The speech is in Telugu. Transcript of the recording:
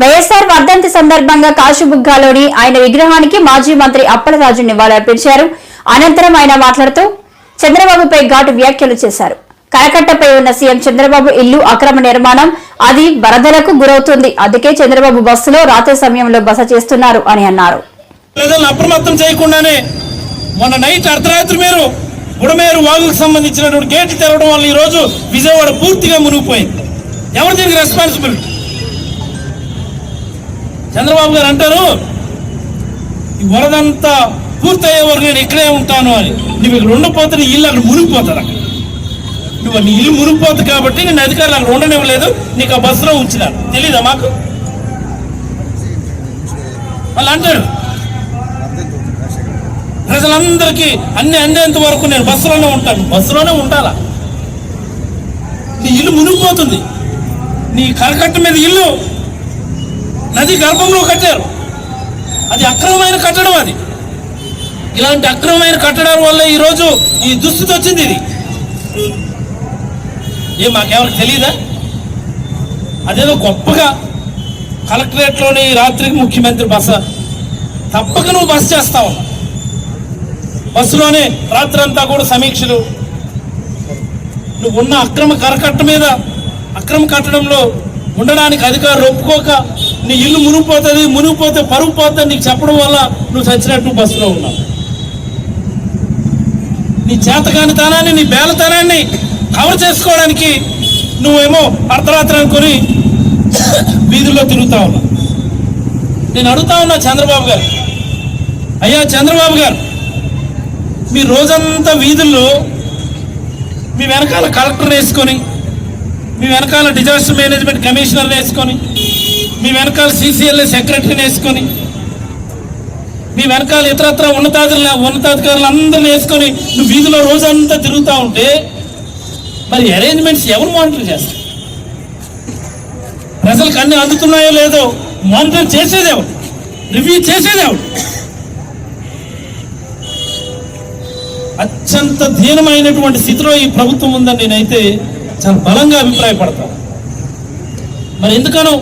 వైఎస్సార్ వర్ధంతి సందర్భంగా కాశీబుగ్గాలోని ఆయన విగ్రహానికి మాజీ మంత్రి అప్పలరాజు నివాళులర్పించారు అనంతరం ఆయన మాట్లాడుతూ చంద్రబాబుపై ఘాటు వ్యాఖ్యలు చేశారు. కరకట్టపై ఉన్న సీఎం చంద్రబాబు ఇల్లు అక్రమ నిర్మాణం అది వరదలకు గురవుతుంది. అందుకే చంద్రబాబు బస్సులో రాత్రి సమయంలో బస చేస్తున్నారు అని అన్నారు. అప్రమత్తం చేయకుండానే మొన్న నైట్ అర్ధరాత్రి మీరు బుడమేరు వాగుకు సంబంధించినటువంటి గేట్లు తెరవడం వల్ల ఈ రోజు విజయవాడ పూర్తిగా మునిగిపోయింది. ఎవరు దీనికి రెస్పాన్సిబిలిటీ? చంద్రబాబు గారు అంటారు ఈ వరదంతా పూర్తయ్యే వరకు నేను ఇక్కడే ఉంటాను అని. నువ్వు ఇక్కడ ఉండిపోతే నీ ఇల్లు అక్కడ మునిగిపోతుంది అక్కడ. నువ్వు నీ ఇల్లు మునిగిపోతుంది కాబట్టి నేను అధికారులు అక్కడ ఉండనివ్వలేదు. నీకు ఆ బస్సులో ఉంచినాను తెలీదా మాకు? వాళ్ళు అంటారు ప్రజలందరికీ అన్ని అందేంత వరకు నేను బస్సులోనే ఉంటాను. బస్సులోనే ఉండాలా? నీ ఇల్లు మునిగిపోతుంది. నీ కరకట్ట మీద ఇల్లు నది గర్భంలో కట్టారు. అది అక్రమమైన కట్టడం అది. ఇలాంటి అక్రమమైన కట్టడాల వల్ల ఈరోజు ఈ దుస్థితి వచ్చింది ఇది. ఏం మాకెవరికి తెలియదా అదేదో గొప్పగా కలెక్టరేట్లోని ఈ రాత్రికి ముఖ్యమంత్రి బస. తప్పక నువ్వు బస చేస్తావు బస్సులోనే రాత్రి అంతా కూడా సమీక్షలు. నువ్వు ఉన్న అక్రమ కరకట్ట మీద అక్రమ కట్టడంలో ఉండడానికి అధికారులు ఒప్పుకోక నీ ఇల్లు మునిగిపోతుంది మునిగిపోతే పరుగు పోతుంది నీకు చెప్పడం వల్ల నువ్వు చచ్చినట్టు బస్సులో ఉన్నావు. నీ చేతకానితనాన్ని నీ బేలతనాన్ని కవర్ చేసుకోవడానికి నువ్వేమో అర్ధరాత్రి అనుకొని వీధుల్లో తిరుగుతా ఉన్నావు. నేను అడుగుతా ఉన్నా చంద్రబాబు గారు అయ్యా చంద్రబాబు గారు మీ రోజంతా వీధుల్లో మీ వెనకాల కలెక్టర్ వేసుకొని మీ వెనకాల డిజాస్టర్ మేనేజ్మెంట్ కమిషనర్ వేసుకొని మీ వెనకాల సీసీఎల్ఏ సెక్రటరీని వేసుకొని మీ వెనకాల ఇతరత్ర ఉన్నతాధికారులు ఉన్నతాధికారులు అందరిని వేసుకొని నువ్వు వీధిలో రోజంతా తిరుగుతూ ఉంటే మరి అరేంజ్మెంట్స్ ఎవరు మానిటర్ చేస్తారు? ప్రజలకు అన్ని అందుతున్నాయో లేదో మానిటర్ చేసేది రివ్యూ చేసేది అత్యంత దీనమైనటువంటి స్థితిలో ఈ ప్రభుత్వం ఉందని నేనైతే చాలా బలంగా అభిప్రాయపడతాను. మరి ఎందుకనో